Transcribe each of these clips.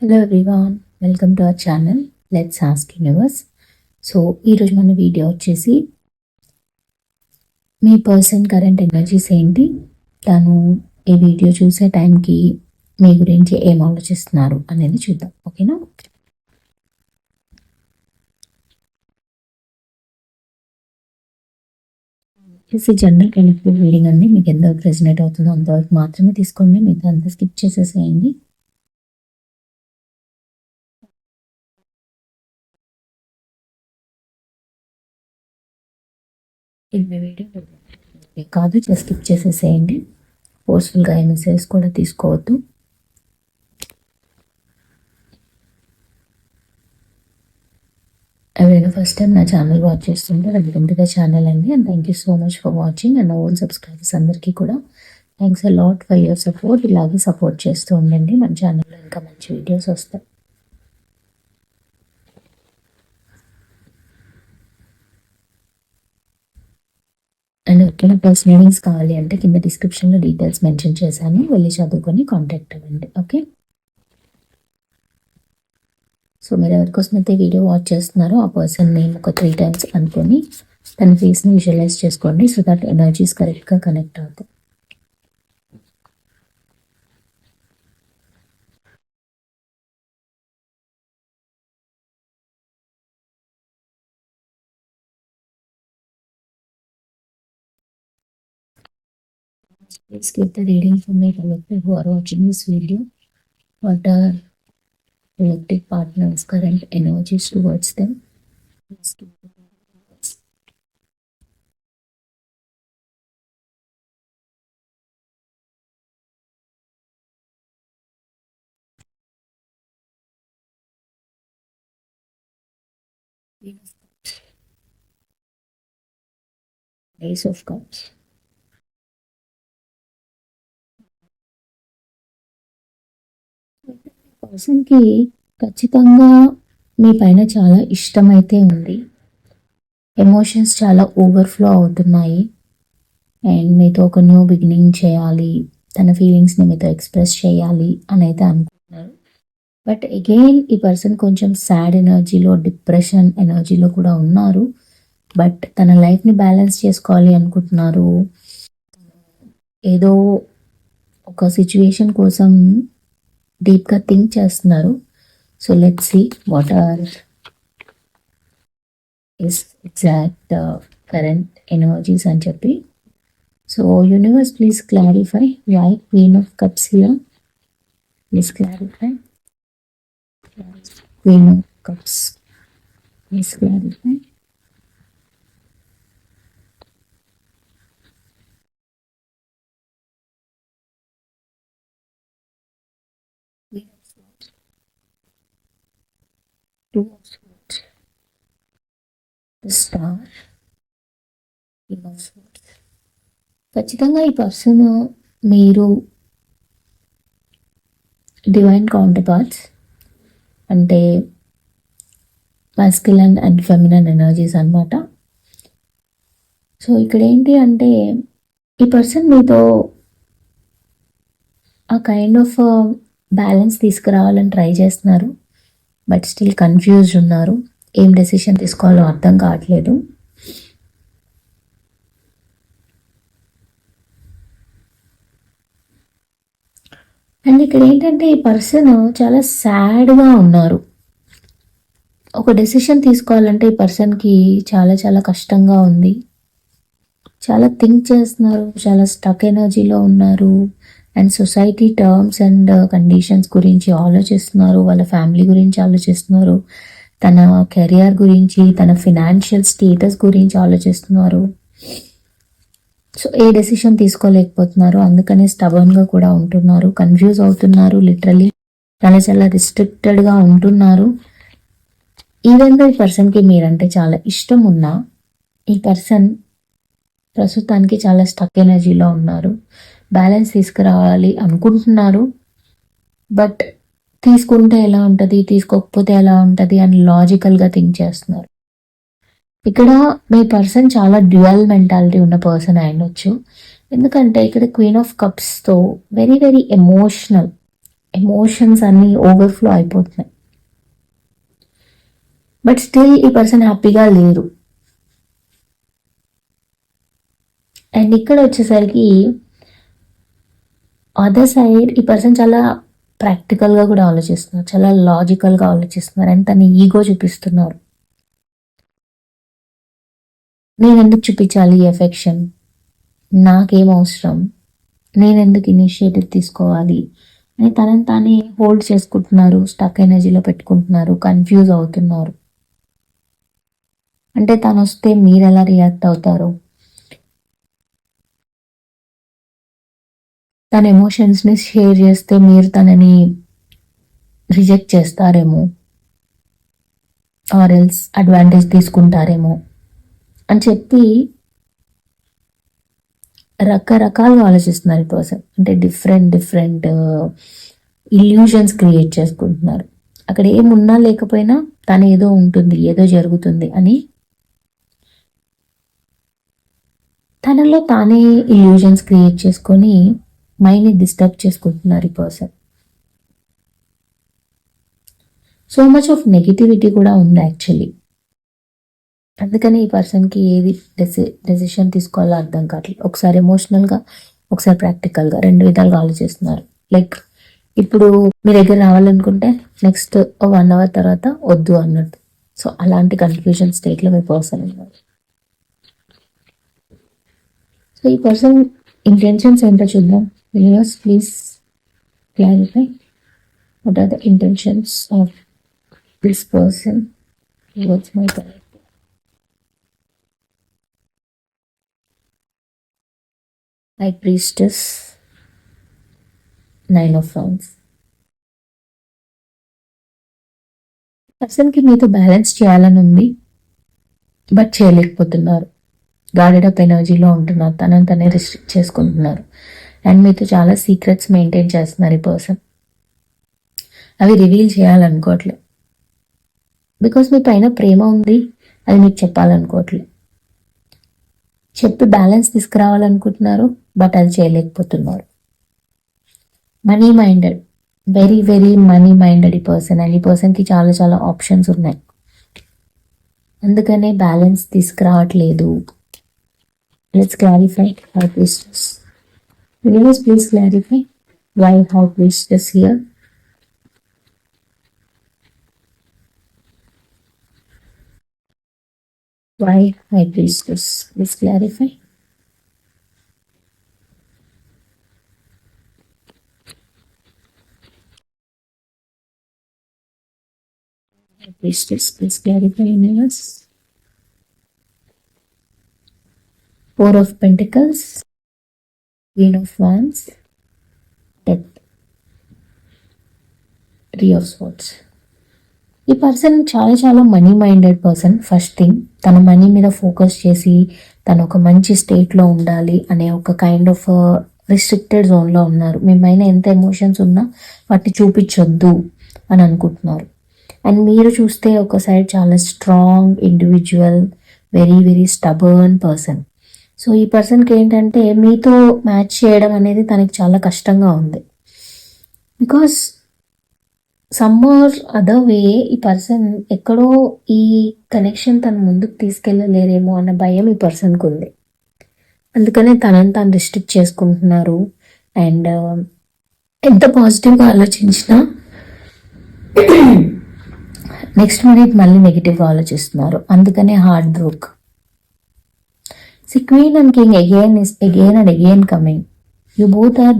Hello everyone welcome to our channel let's ask universe so ఈరోజు మన video వచ్చేసి మీ person current energies ఏంటి? తను ఈ వీడియో చూసే టైంకి మీ గురించి ఏం ఆలోచిస్తున్నారు అనేది చూద్దాం ఓకేనా వచ్చేసి జనరల్ కనెక్టివ్ బిల్డింగ్ అండి మీకు ఎంతవరకు రెసినేట్ అవుతుందో అంతవరకు మాత్రమే తీసుకోండి మీతో అంతా స్కిప్ చేసేసేయండి. ఇవి వీడియో కాదు జస్ట్ స్కిప్ చేసేసేయండి. ఫోర్స్ఫుల్గా అయిన సేల్స్ కూడా తీసుకోవద్దు. ఎవరైనా ఫస్ట్ టైం నా ఛానల్ వాచ్ చేస్తుంటే వెల్కమ్ టు ద ఛానల్ అండి. And thank you so much for watching and own subscribers అందరికీ కూడా thanks a lot for your support ఇలాగే సపోర్ట్ చేస్తూ ఉండండి. మన ఛానల్లో ఇంకా మంచి వీడియోస్ వస్తాయి. అండ్ ఒకవేళ ప్లస్ కావాలి అంటే కింద డిస్క్రిప్షన్లో డీటెయిల్స్ మెన్షన్ చేశాను. వెళ్ళి చదువుకొని కాంటాక్ట్ అవ్వండి. ఓకే? సో మీరు ఎవరికోసం అయితే వీడియో వాచ్ చేస్తున్నారో ఆ పర్సన్ నేమ్ ఒక త్రీ టైమ్స్ అనుకొని తన ఫేస్ని విజువలైజ్ చేసుకోండి. సో దట్ ఎనర్జీస్ కరెక్ట్గా కనెక్ట్ అవుతాయి. Give the reading for me collective who are watching this video. What are collective partners' current energies towards them? Give the. Ace of Cups. పర్సన్కి ఖచ్చితంగా మీ పైన చాలా ఇష్టమైతే ఉంది. ఎమోషన్స్ చాలా ఓవర్ఫ్లో అవుతున్నాయి. అండ్ మీతో ఒక న్యూ బిగినింగ్ చేయాలి తన ఫీలింగ్స్ని మీతో ఎక్స్ప్రెస్ చేయాలి అని అయితే అనుకుంటున్నారు. బట్ అగైన్ ఈ పర్సన్ కొంచెం సాడ్ ఎనర్జీలో డిప్రెషన్ ఎనర్జీలో కూడా ఉన్నారు. బట్ తన లైఫ్ని బ్యాలెన్స్ చేసుకోవాలి అనుకుంటున్నారు. ఏదో ఒక సిచ్యువేషన్ కోసం డీప్గా థింక్ చేస్తున్నారు. So let see what are is exact current energies అని చెప్పి. So universe please clarify why queen of cups here please clarify queen of cups please clarify two of swords, the star, king of swords. ఖచ్చితంగా ఈ person మీరు divine counterparts అంటే masculine and feminine energies అనమాట so ఇక్కడ ఏంటి అంటే ఈ person మీతో ఆ కైండ్ ఆఫ్ బ్యాలెన్స్ తీసుకురావాలని ట్రై చేస్తున్నారు. బట్ స్టిల్ కన్ఫ్యూజ్డ్ ఉన్నారు. ఏం డెసిషన్ తీసుకోవాలో అర్థం కావట్లేదు. అండ్ ఇక్కడ ఏంటంటే ఈ పర్సన్ చాలా సాడ్గా ఉన్నారు. ఒక డెసిషన్ తీసుకోవాలంటే ఈ పర్సన్కి చాలా చాలా కష్టంగా ఉంది. చాలా థింక్ చేస్తున్నారు. చాలా స్టక్ ఎనర్జీలో ఉన్నారు. And society terms and conditions గురించి ఆలోచిస్తున్నారు వాళ్ళ ఫ్యామిలీ గురించి ఆలోచిస్తున్నారు తన కెరియర్ గురించి తన ఫినాన్షియల్ స్టేటస్ గురించి ఆలోచిస్తున్నారు. సో ఏ డెసిషన్ తీసుకోలేకపోతున్నారు అందుకనే స్టబన్గా కూడా ఉంటున్నారు కన్ఫ్యూజ్ అవుతున్నారు లిటరలీ చాలా చాలా రిస్ట్రిక్టెడ్గా ఉంటున్నారు. ఈవెన్ దో ఈ పర్సన్కి మీరంటే చాలా ఇష్టం ఉన్నా ఈ పర్సన్ ప్రస్తుతానికి చాలా స్టక్ ఎనర్జీలో ఉన్నారు. బ్యాలెన్స్ తీసుకురావాలి అనుకుంటున్నారు. బట్ తీసుకుంటే ఎలా ఉంటుంది తీసుకోకపోతే ఎలా ఉంటుంది అని లాజికల్గా థింక్ చేస్తున్నారు. ఇక్కడ మీ పర్సన్ చాలా డ్యువల్ మెంటాలిటీ ఉన్న పర్సన్ అయ్యొచ్చు ఎందుకంటే ఇక్కడ క్వీన్ ఆఫ్ కప్స్తో వెరీ వెరీ ఎమోషనల్ ఎమోషన్స్ అన్నీ ఓవర్ఫ్లో అయిపోతున్నాయి. బట్ స్టిల్ ఈ పర్సన్ హ్యాపీగా లేరు. అండ్ ఇక్కడ వచ్చేసరికి అదర్ సైడ్ ఈ పర్సన్ చాలా ప్రాక్టికల్గా కూడా ఆలోచిస్తున్నారు. చాలా లాజికల్గా ఆలోచిస్తున్నారు. అండ్ తన ఈగో చూపిస్తున్నారు. నేను ఎందుకు చూపించాలి ఈ ఎఫెక్షన్ నాకేం అవసరం? నేను ఎందుకు ఇనిషియేటివ్ తీసుకోవాలి? అని తనని తానే హోల్డ్ చేసుకుంటున్నారు. స్టక్ ఎనర్జీలో పెట్టుకుంటున్నారు. కన్ఫ్యూజ్ అవుతున్నారు. అంటే తను వస్తే మీరు ఎలా రియాక్ట్ అవుతారు? తన ఎమోషన్స్ని షేర్ చేస్తే మీరు తనని రిజెక్ట్ చేస్తారేమో. ఆర్ ఎల్స్ అడ్వాంటేజ్ తీసుకుంటారేమో. అని చెప్పి రకరకాలుగా ఆలోచిస్తున్నారు ఈ పర్సన్ అంటే డిఫరెంట్ డిఫరెంట్ ఇల్యూషన్స్ క్రియేట్ చేసుకుంటున్నారు. అక్కడ ఏమున్నా లేకపోయినా తను ఏదో ఉంటుంది ఏదో జరుగుతుంది అని తనలో తానే ఇల్యూజన్స్ క్రియేట్ చేసుకొని మైండ్ని డిస్టర్బ్ చేసుకుంటున్నారు ఈ person so much of negativity కూడా ఉంది యాక్చువల్లీ అందుకని ఈ పర్సన్కి ఏది డెసి డెసిషన్ తీసుకోవాలో అర్థం కావట్లేదు ఒకసారి ఎమోషనల్గా ఒకసారి ప్రాక్టికల్గా రెండు విధాలుగా ఆలోచిస్తున్నారు. లైక్ ఇప్పుడు మీ దగ్గర రావాలనుకుంటే నెక్స్ట్ వన్ అవర్ తర్వాత వద్దు అన్నట్టు. సో అలాంటి కన్ఫ్యూజన్ స్టేట్లో మీ పర్సన్ ఉన్నారు. సో ఈ పర్సన్ ఇంటెన్షన్స్ ఏంటో చూద్దాం. Universe please clarify what are the intentions of this person towards my character High Priestess, Nine of Wands. పర్సన్కి మీతో బ్యాలెన్స్ చేయాలని ఉంది బట్ చేయలేకపోతున్నారు. గాడెడ్ అప్ ఎనర్జీలో ఉంటున్నారు. తనని తనే రిస్ట్రిక్ట్ చేసుకుంటున్నారు. అండ్ మీతో చాలా సీక్రెట్స్ మెయింటైన్ చేస్తున్నారు ఈ పర్సన్. అవి రివీల్ చేయాలనుకోవట్లేదు బికాస్ మీ పైన ప్రేమ ఉంది అది మీకు చెప్పాలనుకోవట్లేదు చెప్పి బ్యాలెన్స్ తీసుకురావాలనుకుంటున్నారు బట్ అది చేయలేకపోతున్నారు money minded very very money minded ఈ పర్సన్. అండ్ ఈ పర్సన్కి చాలా చాలా ఆప్షన్స్ ఉన్నాయి. అందుకనే balance తీసుకురావట్లేదు. Let's clarify Please, please clarify why hot wish is here. Why high priestess? Please clarify. Priestess, please clarify in us. Four of Pentacles. Queen of wands death three of swords ఈ person చాలా చాలా money minded person first thing తన money మీద focus చేసి తను ఒక మంచి స్టేట్లో ఉండాలి అనే ఒక కైండ్ ఆఫ్ రిస్ట్రిక్టెడ్ జోన్లో ఉన్నారు. మీ పైన ఎంత ఎమోషన్స్ ఉన్నా వాటిని చూపించొద్దు అని అనుకుంటున్నారు. అండ్ మీరు చూస్తే ఒక సైడ్ చాలా strong individual very very stubborn person so ఈ పర్సన్కి ఏంటంటే మీతో మ్యాచ్ చేయడం అనేది తనకి చాలా కష్టంగా ఉంది. బికాస్ సమ్మోర్ అదర్ వే ఈ పర్సన్ ఎక్కడో ఈ కనెక్షన్ తను ముందుకు తీసుకెళ్ళలేరేమో అన్న భయం ఈ పర్సన్కి ఉంది. అందుకనే తనని తాను రిస్ట్రిక్ట్ చేసుకుంటున్నారు. అండ్ uh, ఎంత పాజిటివ్గా ఆలోచించినా నెక్స్ట్ మినిట్ మళ్ళీ నెగిటివ్గా ఆలోచిస్తున్నారు. అందుకనే hard work See, queen and king again is again and again coming You both are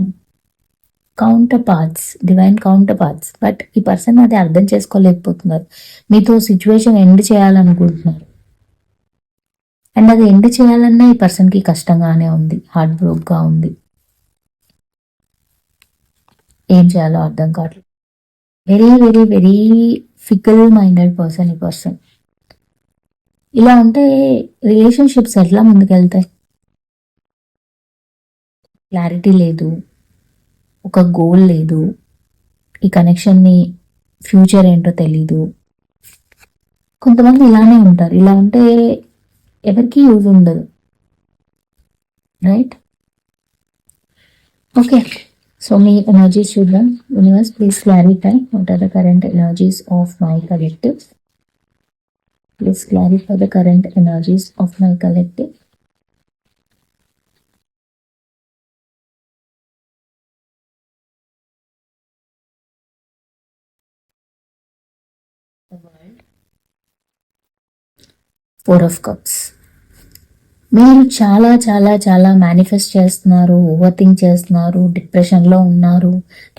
counterparts divine counterparts but ఈ పర్సన్ అది అర్థం చేసుకోలేకపోతున్నారు. మీతో సిచ్యువేషన్ ఎండ్ చేయాలనుకుంటున్నారు. అండ్ అది ఎండ్ చేయాలన్నా ఈ పర్సన్కి కష్టంగానే ఉంది హార్ట్ బ్రోక్గా ఉంది. ఏం చేయాలో అర్థం కావట్లేదు. Very very very fickle minded person ఈ పర్సన్ ఇలా ఉంటే రిలేషన్షిప్స్ ఎట్లా ముందుకెళ్తాయి? క్లారిటీ లేదు. ఒక గోల్ లేదు. ఈ కనెక్షన్ని ఫ్యూచర్ ఏంటో తెలీదు. కొంతమంది ఇలానే ఉంటారు. ఇలా ఉంటే ఎవరికి యూజ్ ఉండదు. రైట్ ఓకే సో మీ ఎనర్జీస్ చూద్దాం. Universe please clarify what are the current energies of my collective Please clarify the current energies of my collective four of cups మీరు చాలా చాలా చాలా మేనిఫెస్ట్ చేస్తున్నారు ఓవర్ థింక్ చేస్తున్నారు డిప్రెషన్లో ఉన్నారు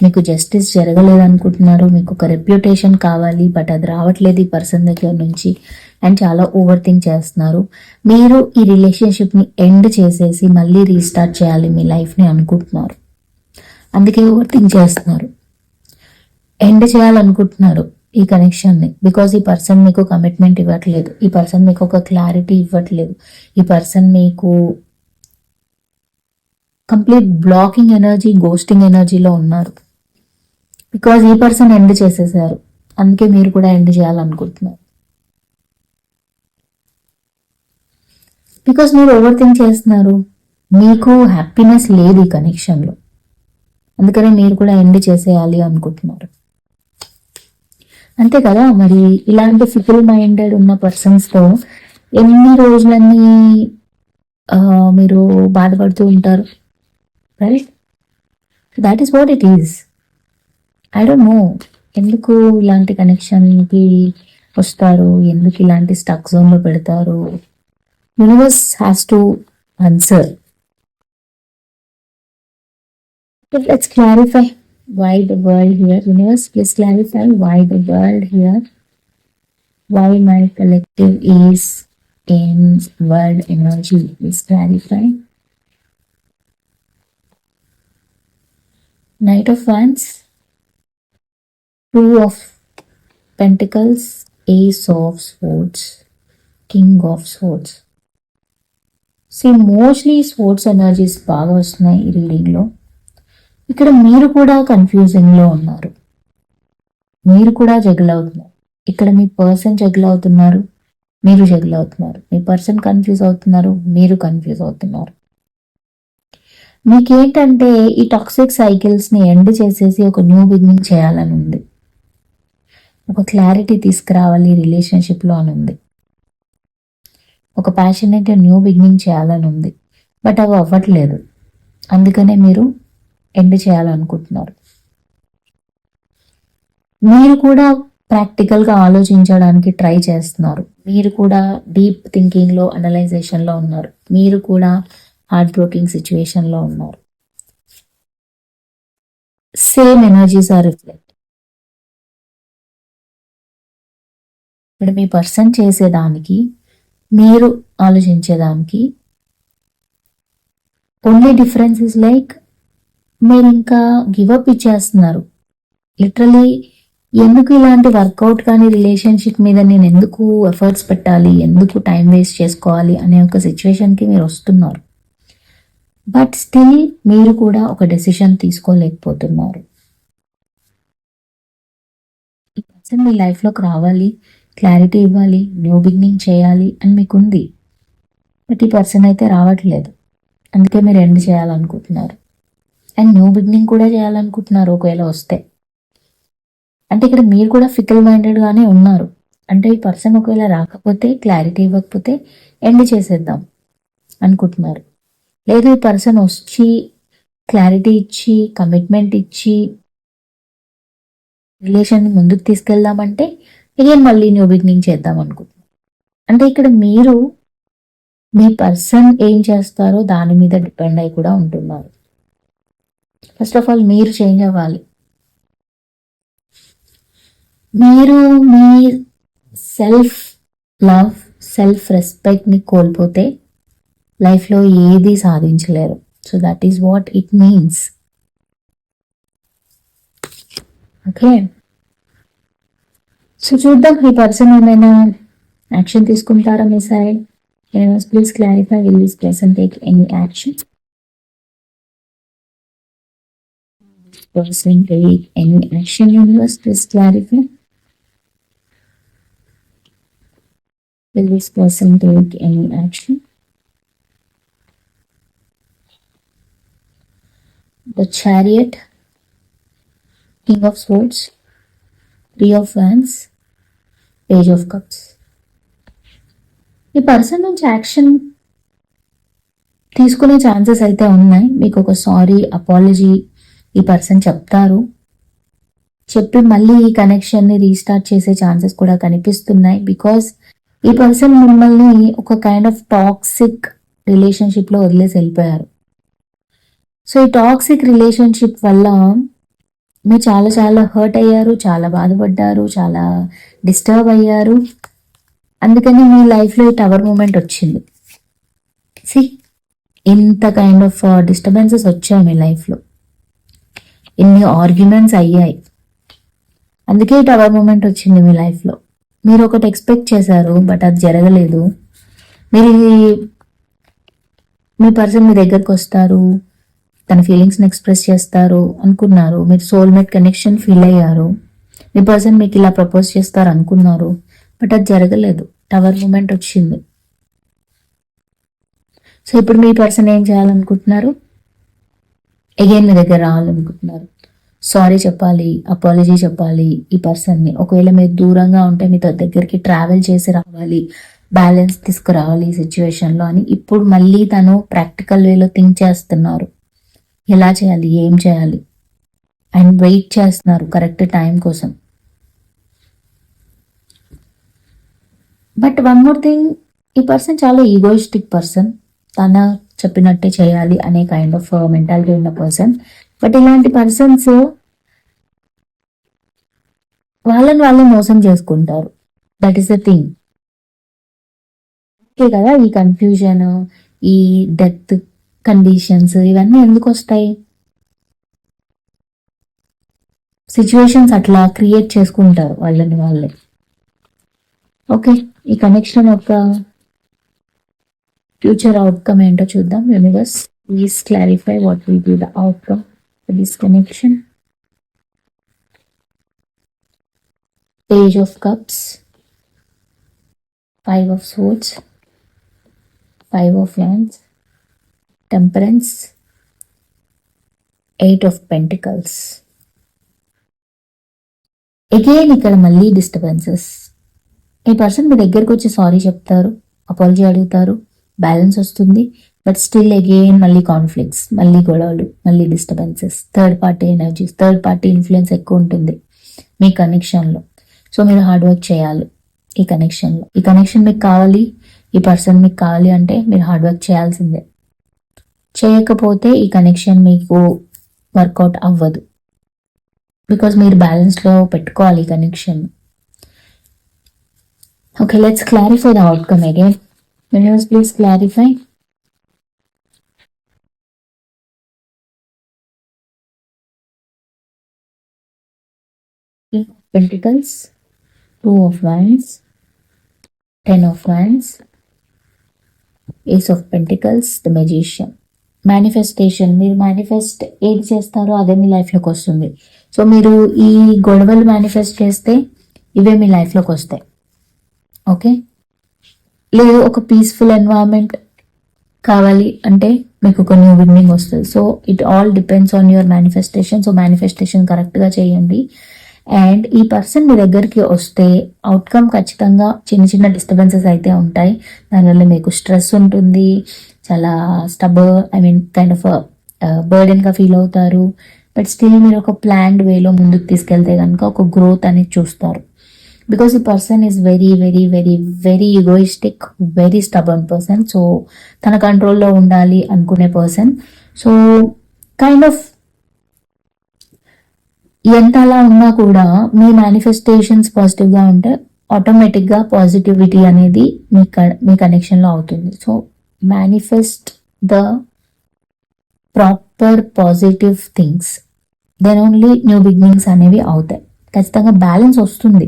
మీకు జస్టిస్ జరగలేదు అనుకుంటున్నారు మీకు ఒక రెప్యుటేషన్ కావాలి బట్ అది రావట్లేదు ఈ పర్సన్ దగ్గర నుంచి. అండ్ చాలా ఓవర్ థింక్ చేస్తున్నారు. మీరు ఈ రిలేషన్షిప్ని ఎండ్ చేసేసి మళ్ళీ రీస్టార్ట్ చేయాలి మీ లైఫ్ని అనుకుంటున్నారు. అందుకే ఓవర్ థింక్ చేస్తున్నారు. ఎండ్ చేయాలనుకుంటున్నారు ఈ కనెక్షన్ని బికాజ్ ఈ పర్సన్ మీకు కమిట్మెంట్ ఇవ్వట్లేదు. ఈ పర్సన్ మీకు ఒక క్లారిటీ ఇవ్వట్లేదు. ఈ పర్సన్ మీకు కంప్లీట్ బ్లాకింగ్ ఎనర్జీ గోస్టింగ్ ఎనర్జీలో ఉన్నారు. బికాజ్ ఈ పర్సన్ ఎండ్ చేసేసారు. అందుకే మీరు కూడా ఎండ్ చేయాలనుకుంటున్నారు. బికాస్ మీరు ఓవర్ థింక్ చేస్తున్నారు. మీకు హ్యాపీనెస్ లేదు ఈ కనెక్షన్లో అందుకనే మీరు కూడా ఎండ్ చేసేయాలి అనుకుంటున్నారు. అంతే కదా? మరి ఇలాంటి ఫికల్ మైండెడ్ ఉన్న పర్సన్స్తో ఎన్ని రోజులన్నీ మీరు బాధపడుతూ ఉంటారు? Right that is what it is I don't know ఎందుకు ఇలాంటి కనెక్షన్కి వస్తారు? ఎందుకు ఇలాంటి స్టక్ జోన్లో పెడతారు? universe has to answer. Let's clarify why the world here. Universe, please clarify why the world here. Why my collective is in world energy. Please clarify. Knight of Wands, Two of Pentacles, Ace of Swords, King of Swords. See mostly swords energies బాగా వస్తున్నాయి ఈ రీడింగ్లో ఇక్కడ మీరు కూడా కన్ఫ్యూజింగ్లో ఉన్నారు. మీరు కూడా juggle అవుతున్నారు. ఇక్కడ మీ పర్సన్ జగల్ అవుతున్నారు. మీరు జగల్ అవుతున్నారు. మీ పర్సన్ కన్ఫ్యూజ్ అవుతున్నారు. మీరు కన్ఫ్యూజ్ అవుతున్నారు. మీకేంటంటే ఈ టాక్సిక్ సైకిల్స్ని ఎండ్ చేసేసి ఒక న్యూ బిగినింగ్ చేయాలని ఉంది. ఒక క్లారిటీ తీసుకురావాలి రిలేషన్షిప్లో అని ఉంది. ఒక ప్యాషనేట్ న్యూ బిగినింగ్ చేయాలని ఉంది. బట్ అవి అవ్వట్లేదు. అందుకనే మీరు ఎండ్ చేయాలనుకుంటున్నారు. మీరు కూడా ప్రాక్టికల్గా ఆలోచించడానికి ట్రై చేస్తున్నారు. మీరు కూడా డీప్ థింకింగ్లో అనలైజేషన్లో ఉన్నారు. మీరు కూడా హార్ట్ బ్రోకింగ్ సిచ్యువేషన్లో ఉన్నారు. సేమ్ ఎనర్జీస్ ఆర్ రిఫ్లెక్ట్ ఇప్పుడు మీ పర్సన్ చేసేదానికి మీరు ఆలోచించేదానికి ఓన్లీ డిఫరెన్స్ ఇస్ లైక్ మీరు ఇంకా గివప్ ఇచ్చేస్తున్నారు. లిటరలీ ఎందుకు ఇలాంటి వర్కౌట్ కానీ రిలేషన్షిప్ మీద నేను ఎందుకు ఎఫర్ట్స్ పెట్టాలి ఎందుకు టైం వేస్ట్ చేసుకోవాలి అనే ఒక సిచ్యువేషన్కి మీరు వస్తున్నారు. బట్ స్టిల్ మీరు కూడా ఒక డెసిషన్ తీసుకోలేకపోతున్నారు. ఈ పర్సన్ మీ లైఫ్లోకి రావాలి క్లారిటీ ఇవ్వాలి న్యూ బిగినింగ్ చేయాలి అని మీకు ఉంది బట్ ఈ పర్సన్ అయితే రావట్లేదు. అందుకే మీరు ఎండ్ చేయాలనుకుంటున్నారు. అండ్ న్యూ బిగినింగ్ కూడా చేయాలనుకుంటున్నారు ఒకవేళ వస్తే. అంటే ఇక్కడ మీరు కూడా ఫికల్ మైండెడ్గానే ఉన్నారు. అంటే ఈ పర్సన్ ఒకవేళ రాకపోతే క్లారిటీ ఇవ్వకపోతే ఎండ్ చేసేద్దాం అనుకుంటున్నారు. లేదు ఈ పర్సన్ వచ్చి క్లారిటీ ఇచ్చి కమిట్మెంట్ ఇచ్చి రిలేషన్ ముందుకు తీసుకెళ్దామంటే అగైన్ మళ్ళీ న్యూ బిగినింగ్ చేద్దాం అనుకుంటున్నాను. అంటే ఇక్కడ మీరు మీ పర్సన్ ఏం చేస్తారో దాని మీద డిపెండ్ అయి కూడా ఉంటున్నారు. ఫస్ట్ ఆఫ్ ఆల్ మీరు చేంజ్ అవ్వాలి. మీరు మీ సెల్ఫ్ లవ్ సెల్ఫ్ రెస్పెక్ట్ని కోల్పోతే లైఫ్లో ఏది సాధించలేరు. So that is what it means okay so చూద్దాం ఈ పర్సన్ ఏమైనా యాక్షన్ తీసుకుంటారా మీ side please clarify will this person take any action person take any action universe please clarify will this person take any action the chariot king of sports three of fans Page of cups ఈ person నుంచి action తీసుకునే chances అయితే ఉన్నాయి. మీకు ఒక sorry apology ఈ person చెప్తారు. చెప్పి మళ్ళీ ఈ కనెక్షన్ని రీస్టార్ట్ చేసే ఛాన్సెస్ కూడా కనిపిస్తున్నాయి. బికాస్ ఈ పర్సన్ మిమ్మల్ని ఒక కైండ్ ఆఫ్ టాక్సిక్ రిలేషన్షిప్లో వదిలేసి వెళ్ళిపోయారు. సో ఈ టాక్సిక్ రిలేషన్షిప్ వల్ల మీరు చాలా చాలా హర్ట్ అయ్యారు చాలా బాధపడ్డారు చాలా డిస్టర్బ్ అయ్యారు. అందుకని మీ లైఫ్లో ఈ టవర్ మూమెంట్ వచ్చింది. సి ఇంత కైండ్ ఆఫ్ డిస్టర్బెన్సెస్ వచ్చాయి మీ లైఫ్లో ఇన్ని ఆర్గ్యుమెంట్స్ అయ్యాయి. అందుకే ఈ టవర్ మూమెంట్ వచ్చింది మీ లైఫ్లో మీరు ఒకటి ఎక్స్పెక్ట్ చేశారు బట్ అది జరగలేదు. మీరు మీ పర్సన్ మీ దగ్గరకు వస్తారు తన ఫీలింగ్స్ని ఎక్స్ప్రెస్ చేస్తారు అనుకున్నారు. మీరు సోల్మేట్ కనెక్షన్ ఫీల్ అయ్యారు. మీ పర్సన్ మీకు ఇలా ప్రపోజ్ చేస్తారు అనుకున్నారు. బట్ అది జరగలేదు. టవర్ మూమెంట్ వచ్చింది. సో ఇప్పుడు మీ పర్సన్ ఏం చేయాలనుకుంటున్నారు? అగైన్ మీ దగ్గర రావాలనుకుంటున్నారు. సారీ చెప్పాలి అపాలజీ చెప్పాలి ఈ పర్సన్ని ఒకవేళ మీరు దూరంగా ఉంటే మీతో దగ్గరికి ట్రావెల్ చేసి రావాలి బ్యాలెన్స్ తీసుకురావాలి ఈ సిచ్యువేషన్లో అని. ఇప్పుడు మళ్ళీ తను ప్రాక్టికల్ వేలో థింక్ చేస్తున్నారు. ఎలా చేయాలి? ఏం చేయాలి? అండ్ వెయిట్ చేస్తున్నారు కరెక్ట్ టైం కోసం. బట్ వన్ మోర్ థింగ్ ఈ పర్సన్ చాలా ఈగోయిస్టిక్ పర్సన్ తన చెప్పినట్టే చేయాలి అనే కైండ్ ఆఫ్ మెంటాలిటీ ఉన్న పర్సన్ బట్ ఇలాంటి పర్సన్స్ వాళ్ళని వాళ్ళు మోసం చేసుకుంటారు. That is the thing okay కదా? ఈ కన్ఫ్యూజన్ ఈ డెత్ కండిషన్స్ ఇవన్నీ ఎందుకు వస్తాయి? సిచ్యువేషన్స్ అట్లా క్రియేట్ చేసుకుంటారు వాళ్ళని వాళ్ళే. ఓకే ఈ కనెక్షన్ యొక్క ఫ్యూచర్ అవుట్కమ్ ఏంటో చూద్దాం. Universe please clarify what will be the outcome this connection page of cups five of swords five of wands temperance eight of pentacles again ఇక్కడ మళ్ళీ డిస్టర్బెన్సెస్ ఈ పర్సన్ మీ దగ్గరకు వచ్చి సారీ చెప్తారు అపాలజీ అడుగుతారు బ్యాలెన్స్ వస్తుంది బట్ స్టిల్ అగైన్ మళ్ళీ conflicts మళ్ళీ గొడవలు మళ్ళీ disturbances third party energies third party influence ఎక్కువ ఉంటుంది మీ కనెక్షన్లో సో మీరు హార్డ్ వర్క్ చేయాలి ఈ కనెక్షన్లో ఈ కనెక్షన్ మీకు కావాలి ఈ పర్సన్ మీకు కావాలి అంటే మీరు హార్డ్ వర్క్ చేయాల్సిందే. చేయకపోతే ఈ కనెక్షన్ మీకు వర్కౌట్ అవ్వదు. బికాజ్ మీరు బ్యాలెన్స్లో పెట్టుకోవాలి ఈ connection okay let's clarify the outcome again universe please clarify Pentacles, Two of Wands, Ten of Wands, Ace of Pentacles, The Magician. Manifestation మీరు మేనిఫెస్ట్ ఏది చేస్తారో అదే మీ లైఫ్లోకి వస్తుంది. సో మీరు ఈ గొడవలు మేనిఫెస్ట్ చేస్తే ఇవే మీ లైఫ్లోకి వస్తాయి. ఓకే లేదు ఒక పీస్ఫుల్ ఎన్వైరన్మెంట్ కావాలి అంటే మీకు ఒక న్యూ బిగినింగ్ వస్తుంది so it all depends on your manifestation so manifestation కరెక్ట్గా చేయండి. అండ్ ఈ పర్సన్ మీ దగ్గరికి వస్తే అవుట్కమ్ ఖచ్చితంగా చిన్న చిన్న డిస్టర్బెన్సెస్ అయితే ఉంటాయి. దానివల్ల మీకు స్ట్రెస్ ఉంటుంది. చాలా stub I mean kind of బర్డెన్గా feel అవుతారు. బట్ స్టిల్ మీరు ఒక ప్లాన్డ్ వేలో ముందుకు తీసుకెళ్తే కనుక ఒక గ్రోత్ అనేది చూస్తారు. బికాస్ ఈ person is very very very very egoistic very stubborn person so తన కంట్రోల్లో ఉండాలి అనుకునే పర్సన్ సో కైండ్ ఆఫ్ ఎంత అలా ఉన్నా కూడా మీ మేనిఫెస్టేషన్స్ పాజిటివ్గా ఉంటే ఆటోమేటిక్గా పాజిటివిటీ అనేది మీ క- మీ కనెక్షన్లో అవుతుంది. So manifest the proper positive things then only new beginnings అనేవి అవుతాయి. ఖచ్చితంగా బ్యాలెన్స్ వస్తుంది.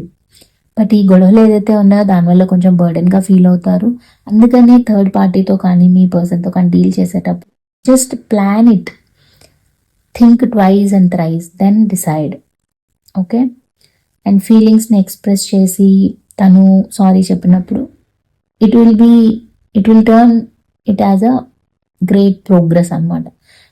బట్ ఈ గొడవలు ఏదైతే ఉన్నాయో దానివల్ల కొంచెం బర్డెన్గా ఫీల్ అవుతారు. అందుకనే థర్డ్ పార్టీతో కానీ మీ పర్సన్తో కానీ డీల్ చేసేటప్పుడు just plan it think twice and thrice then decide okay and ఫీలింగ్స్ని ఎక్స్ప్రెస్ చేసి తను సారీ చెప్పినప్పుడు it will be it will turn it as a great progress అన్నమాట.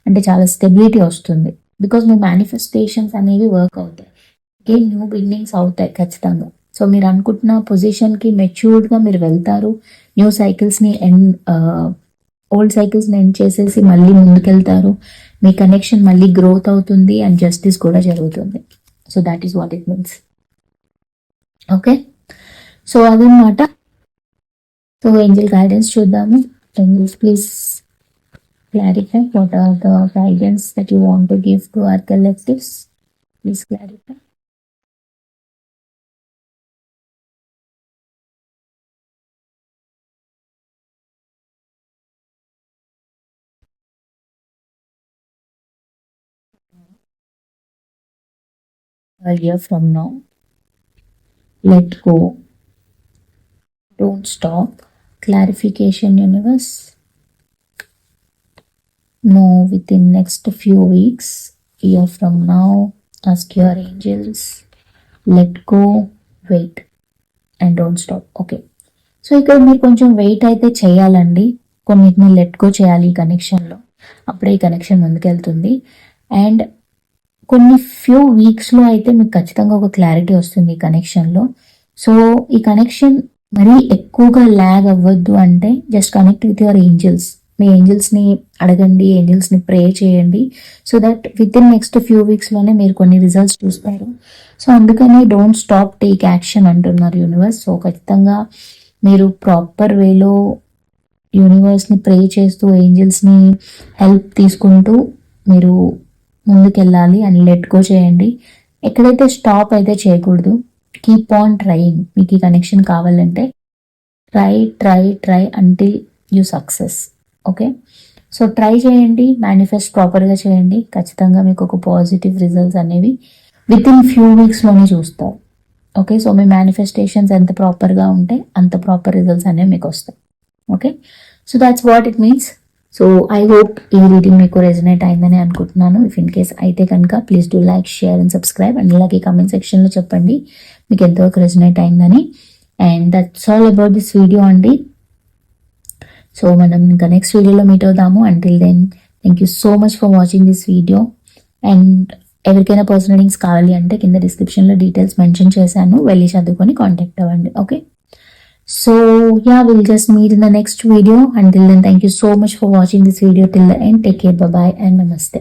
అంటే చాలా స్టెబిలిటీ వస్తుంది. బికాస్ మీ మేనిఫెస్టేషన్స్ అనేవి వర్క్ అవుతాయి. ఓకే న్యూ బిగినింగ్స్ అవుతాయి ఖచ్చితంగా. సో మీరు అనుకుంటున్న పొజిషన్కి మెచ్యూర్డ్గా మీరు వెళ్తారు. న్యూ సైకిల్స్ని ఎండ్ ఓల్డ్ సైకిల్స్ని ఎండ్ చేసేసి మళ్ళీ ముందుకెళ్తారు. మీ కనెక్షన్ మళ్ళీ గ్రోత్ అవుతుంది అండ్ జస్టిస్ కూడా జరుగుతుంది. So that is what it means okay so అదనమాట సో ఏంజల్ గైడెన్స్ చూద్దాము. Can you please clarify what are the guidance that you want to give to our collectives? Please clarify. a year from now. Let go. Don't stop. Clarification, universe. No, within next few weeks, year from now, ask your angels. Let go. Wait. And don't stop okay so ఇక్కడ మీరు కొంచెం wait అయితే చేయాలండి కొన్నిటిని let go చేయాలి ఈ కనెక్షన్లో అప్పుడే ఈ కనెక్షన్ ముందుకెళ్తుంది అండ్ కొన్ని ఫ్యూ వీక్స్లో అయితే మీకు ఖచ్చితంగా ఒక క్లారిటీ వస్తుంది ఈ కనెక్షన్లో సో ఈ కనెక్షన్ మరీ ఎక్కువగా ల్యాగ్ అవ్వద్దు అంటే just connect with your angels మీ ఏంజల్స్ని అడగండి ఏంజల్స్ని ప్రే చేయండి so that within next few వీక్స్లోనే మీరు కొన్ని రిజల్ట్స్ చూస్తారు. సో అందుకని డోంట్ స్టాప్ టేక్ యాక్షన్ అంటున్నారు యూనివర్స్ సో ఖచ్చితంగా మీరు ప్రాపర్ వేలో యూనివర్స్ని ప్రే చేస్తూ ఏంజల్స్ని హెల్ప్ తీసుకుంటూ మీరు ముందుకెళ్ళాలి అండ్ లెట్ గో చేయండి. ఎక్కడైతే స్టాప్ అయితే చేయకూడదు. కీప్ ఆన్ ట్రైయింగ్ మీకు ఈ కనెక్షన్ కావాలంటే try try try until you success okay so try చేయండి మేనిఫెస్ట్ ప్రాపర్గా చేయండి. ఖచ్చితంగా మీకు ఒక పాజిటివ్ రిజల్ట్స్ అనేవి విత్ ఇన్ ఫ్యూ వీక్స్లోనే చూస్తారు. ఓకే సో మీ మేనిఫెస్టేషన్స్ ఎంత ప్రాపర్గా ఉంటే అంత ప్రాపర్ రిజల్ట్స్ అనేవి మీకు వస్తాయి. Okay so that's what it means so I hope ఈ రీడింగ్ మీకు రెజనేట్ అయిందని అనుకుంటున్నాను. ఇఫ్ ఇన్ కేస్ అయితే కనుక please do like share and subscribe and ఇలాగే కమెంట్ సెక్షన్లో చెప్పండి. మీకు ఎంతో రెజనేట్ అయిందని. And that's all about this video అండి. సో మనం ఇంకా నెక్స్ట్ వీడియోలో మీట్ అవుదాము. Until then thank you so much for watching this video and ఎవరికైనా పర్సనల్ లింక్స్ కావాలి అంటే కింద డిస్క్రిప్షన్లో డీటెయిల్స్ మెన్షన్ చేశాను. వెళ్ళి చదువుకొని కాంటాక్ట్ అవ్వండి. Okay so ya will just meet in the next video until then thank you so much for watching this video till the end take care bye and namaste